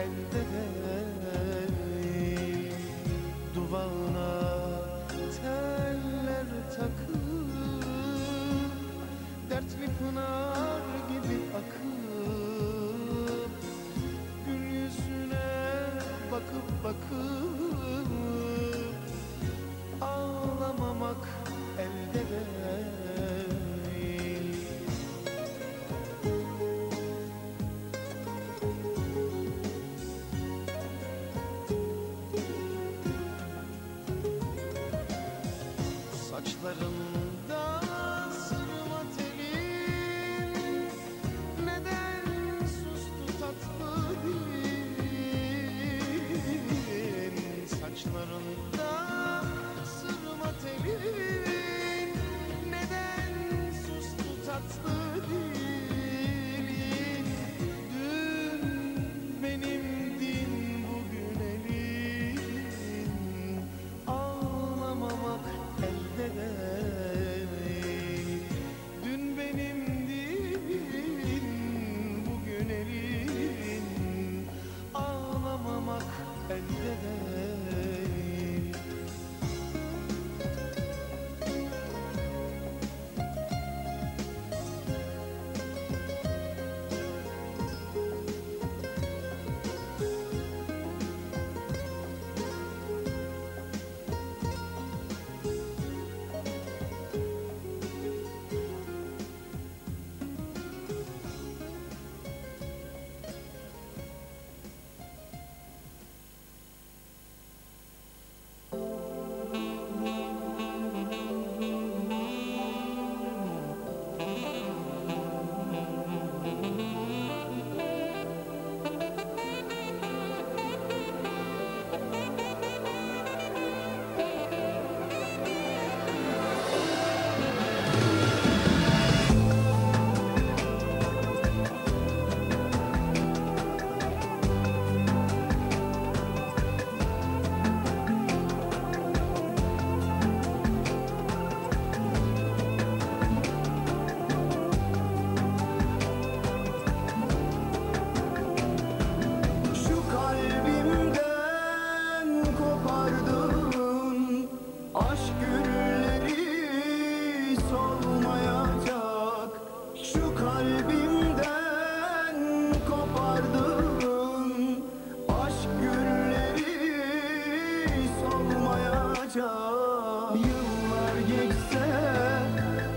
gente.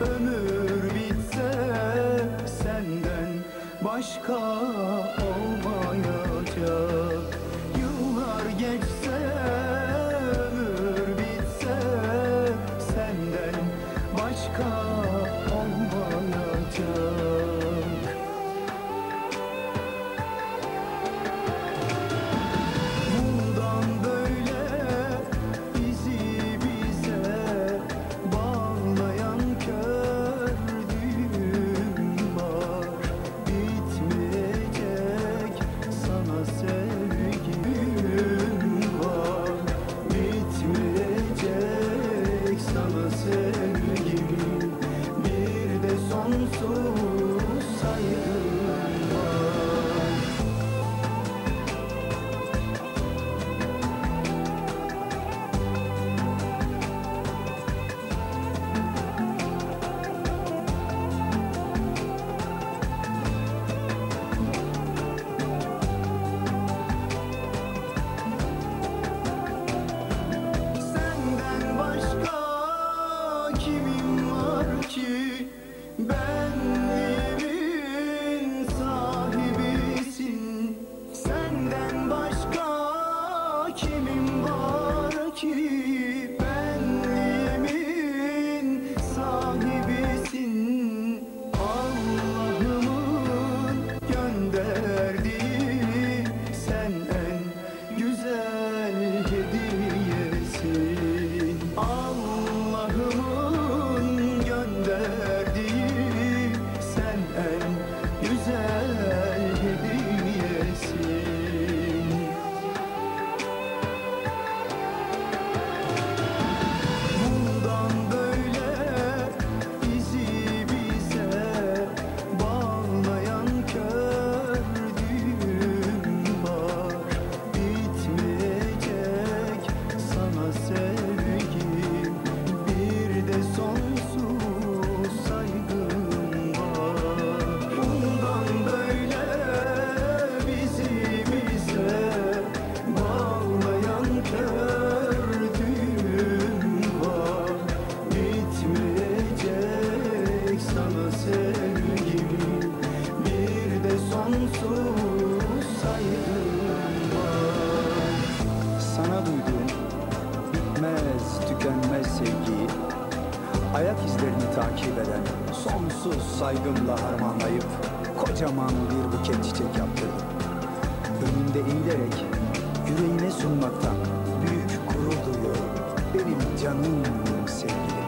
Ömür bitse senden başka olmayacak Kocaman bir buket çiçek yaptırdım. Önünde eğilerek yüreğine sunmaktan büyük gurur duyuyorum. Benim canım sevgilim.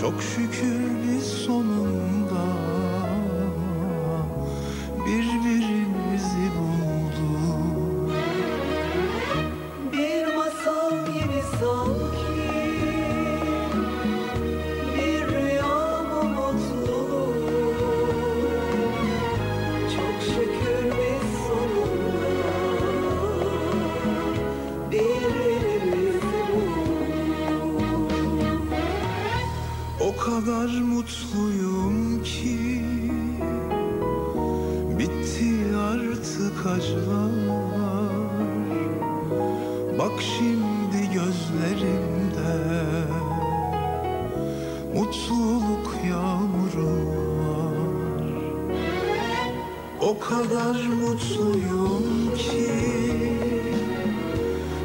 Çok şükür biz sonunda kadar mutluyum ki. Bitti artık acılar. Bak şimdi gözlerimde Mutluluk yağmuru var O kadar mutluyum ki.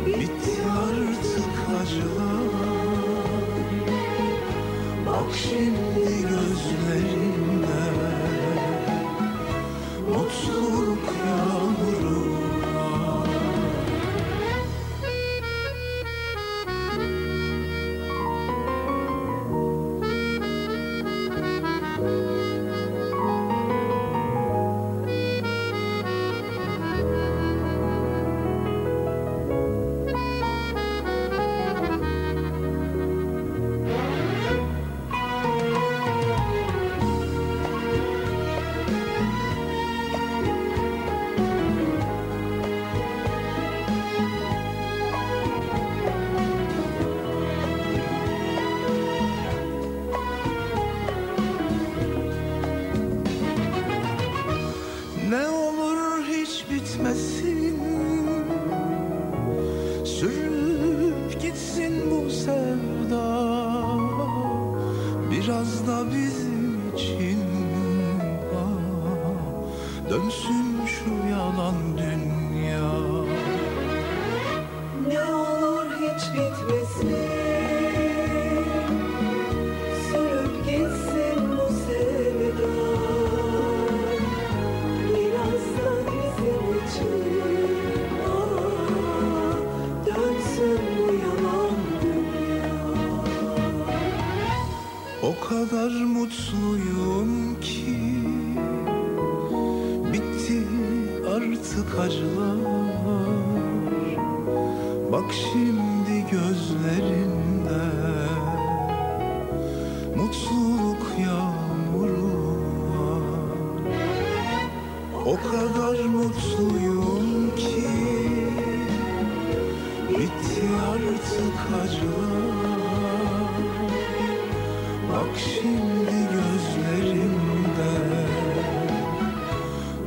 Bitti artık acılar. 是你。you. Sur O kadar mutluyum ki Bitti artık acılar. Bak şimdi gözlerimde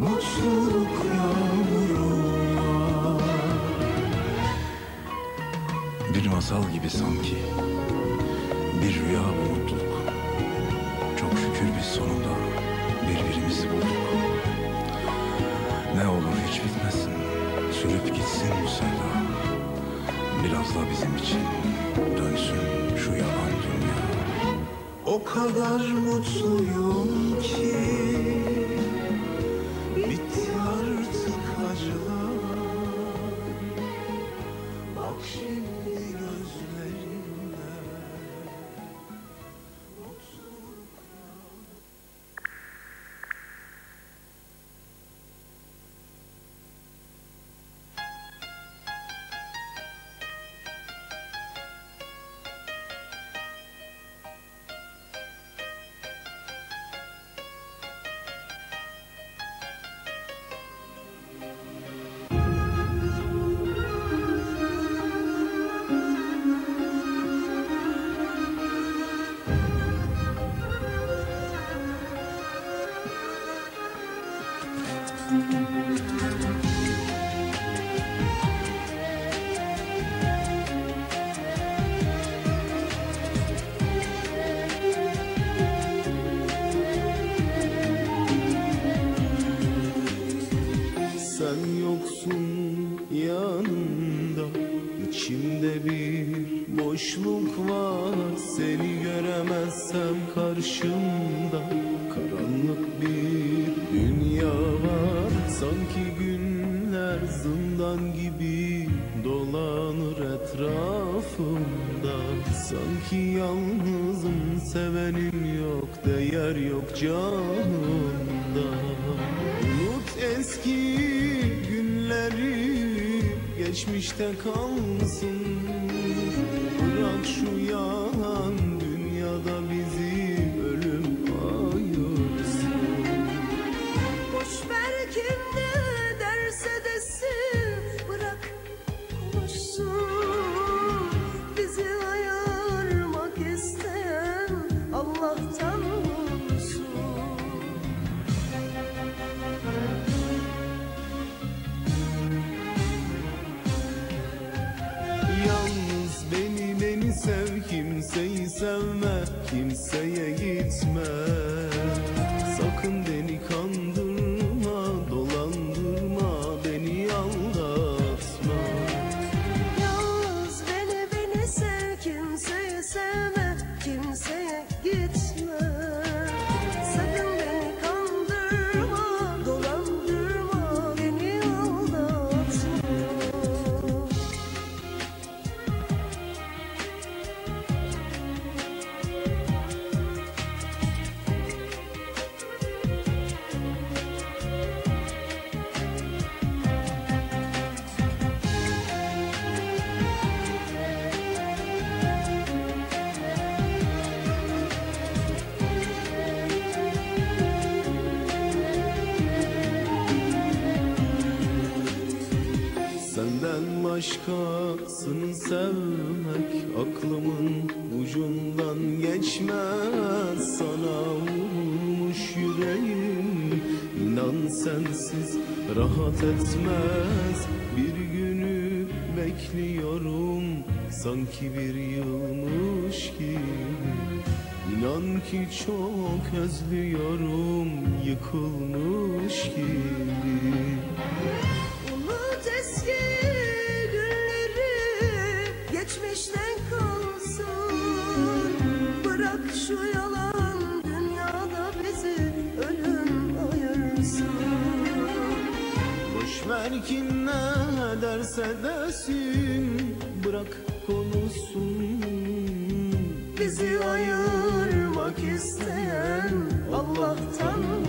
Mutluluk yağmuru Bir masal gibi sanki Bir rüya bu mutluluk. Çok şükür biz sonunda birbirimizi bulduk. Sürüp gitsin bu sevda Biraz da bizim için Dönsün şu yalan dünya. O kadar mutluyum ki Sen yoksun yanımda içimde bir boşluk var. Seni göremezsem karşımda Karanlık bir dünya var Sanki günler zindan gibi Dolanır etrafımda. Sanki yalnızım sevenim yok Değer yok canımda. Unut eski günleri geçmişte kalsın. Bırak şu yalan kimseyi sevme kimseye gitme. Sakın beni sevmek aklımın ucundan geçmez. Sana vurmuş yüreğim inan sensiz rahat etmez. Bir günü bekliyorum sanki bir yılmış gibi. İnan ki çok özlüyorum yıkılmış gibi ne derse desin Bırak konuşsun. Bizi ayırmak isteyen Allah'tan